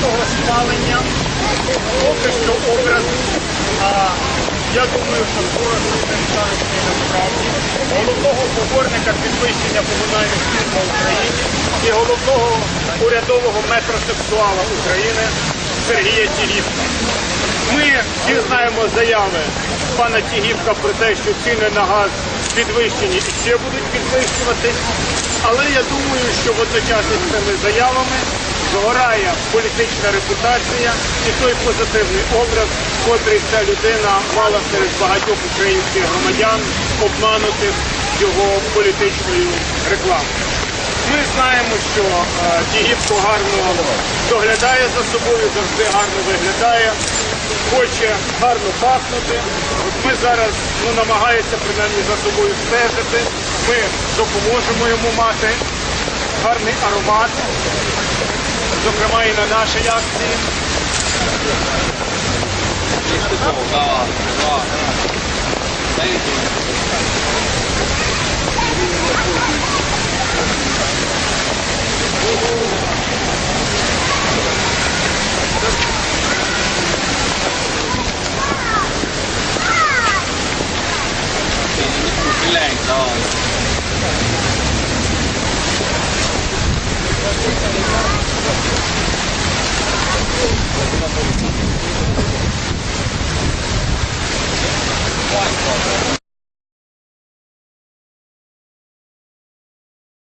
особистого спалення. Поки що образ. Я думаю, що скоро це станеться і насправді. Головного поборника підвищення комунальних в Україні і головного урядового метросексуала України Сергія Тігівка. Ми всі знаємо заяви пана Тігівка про те, що ціни на газ підвищені і ще будуть підвищуватись. Але я думаю, що водночас із цими заявами згорає політична репутація і той позитивний образ, котрий ця людина мала серед багатьох українських громадян, обманутих його політичною рекламою. Ми знаємо, що е, Тігівко гарно доглядає за собою, завжди гарно виглядає, хоче гарно пахнути. Ми зараз ну, намагаємося принаймні за собою стежити. Ми допоможемо йому мати гарний аромат, зокрема і на нашій акції. White